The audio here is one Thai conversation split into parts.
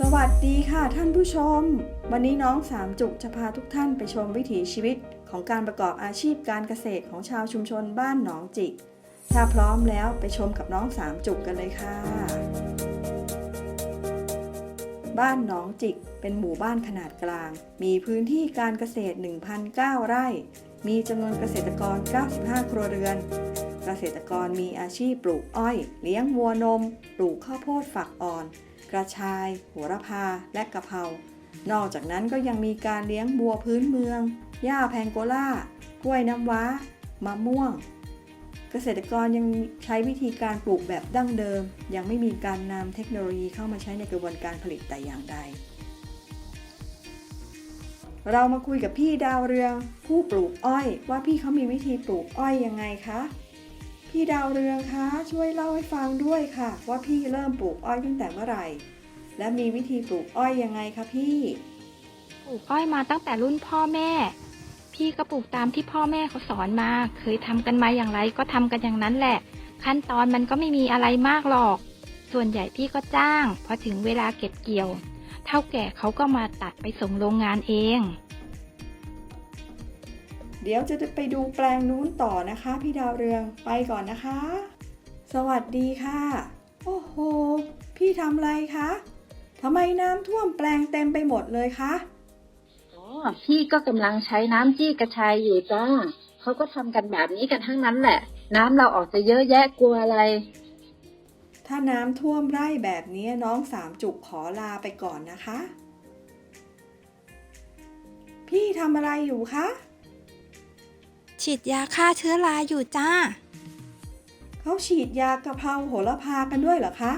สวัสดีค่ะท่านผู้ชม วันนี้น้องสามจุกจะพาทุกท่านไปชมวิถีชีวิตของการประกอบอาชีพการเกษตรของชาวชุมชนบ้านหนองจิก ถ้าพร้อมแล้วไปชมกับน้องสามจุกกันเลยค่ะ บ้านหนองจิกเป็นหมู่บ้านขนาดกลาง มีพื้นที่การเกษตร 1,009 ไร่ มีจำนวนเกษตรกร 95 ครัวเรือน เกษตรกรมีอาชีพปลูกอ้อย เลี้ยงวัวนม ปลูกข้าวโพดฝักอ่อน กระชาย โหระพา และกะเพรานอกจากนั้นก็ยังมีการเลี้ยงบัวพื้นเมือง หญ้าแพงโกล่ากล้วยน้ำว้า มะม่วง เกษตรกรยังใช้วิธีการปลูกแบบดั้งเดิม ยังไม่มีการนำเทคโนโลยีเข้ามาใช้ในกระบวนการผลิตแต่อย่างใด เรามาคุยกับพี่ดาวเรืองผู้ปลูกอ้อย ว่าพี่เขามีวิธีปลูกอ้อยยังไงคะ พี่ดาวเรืองคะช่วยเล่าให้ฟังด้วยค่ะ ว่าพี่เริ่มปลูกอ้อยตั้งแต่เมื่อไหร่ และมีวิธีปลูกอ้อยยังไงคะพี่ปลูกอ้อยมาตั้งแต่รุ่นพ่อแม่ พี่ก็ปลูกตามที่พ่อแม่เขาสอนมา เคยทำกันมาอย่างไรก็ทำกันอย่างนั้นแหละ ขั้นตอนมันก็ไม่มีอะไรมากหรอก ส่วนใหญ่พี่ก็จ้างพอถึงเวลาเก็บเกี่ยว เท่าแก่เขาก็มาตัดไปส่งโรงงานเอง เดี๋ยวจะไปดูแปลงนู้นต่อนะคะ พี่ดาวเรืองไปก่อนนะคะ สวัสดีค่ะ โอ้โห พี่ทำอะไรคะทำไมน้ำท่วมแปลงเต็มไปหมดเลยคะอ๋อพี่ก็กำลังใช้น้ำจี้กระชายอยู่จ้าเขาก็ทำกันแบบนี้กันทั้งนั้นแหละ น้ำเราออกจะเยอะแยะกลัวอะไร ถ้าน้ำท่วมไร่แบบนี้น้องสามจุกขอลาไปก่อนนะคะ พี่ทำอะไรอยู่คะ ฉีดยาฆ่าเชื้อราอยู่จ้า เขาฉีดยากระเพราโหระพากันด้วยเหรอคะ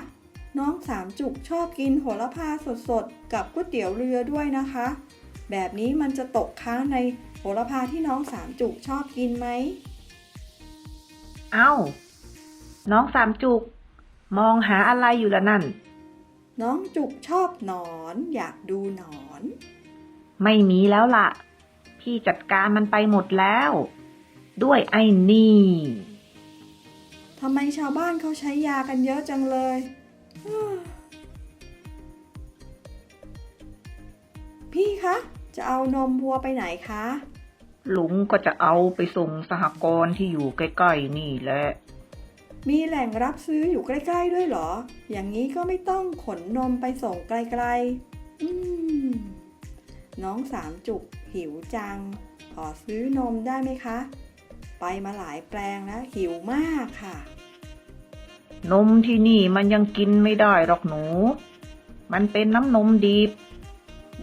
น้องสามจุกชอบกินโหระพาสดๆ กับก๋วยเตี๋ยวเรือด้วยนะคะ แบบนี้มันจะตกค้างในโหระพาที่น้องสามจุกชอบกินไหม เอ้า น้องสามจุก มองหาอะไรอยู่ละนั่น น้องจุกชอบหนอน อยากดูหนอน ไม่มีแล้วล่ะ พี่จัดการมันไปหมดแล้ว ด้วยไอ้นี่ทำไมชาวบ้านเขาใช้ยากันเยอะจังเลยอ้อพี่คะ จะเอานมวัวไปไหนคะ ลุงก็จะเอาไปส่งสหกรณ์ที่อยู่ใกล้ๆนี่แหละ มีแหล่งรับซื้ออยู่ใกล้ ๆ ด้วยเหรอ อย่างนี้ก็ไม่ต้องขนนมไปส่งไกลๆ อืม น้องสามจุกหิวจัง ขอซื้อนมได้ไหมคะ ไปมาหลายแปลงแล้วหิวมากค่ะ นมที่นี่มันยังกินไม่ได้หรอกหนู มันเป็นน้ำนมดิบ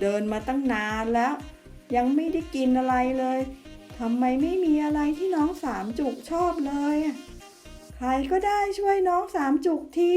เดินมาตั้งนานแล้ว ยังไม่ได้กินอะไรเลยทำไมไม่มีอะไรที่น้องสามจุกชอบเลยอะใครก็ได้ช่วยน้องสามจุกที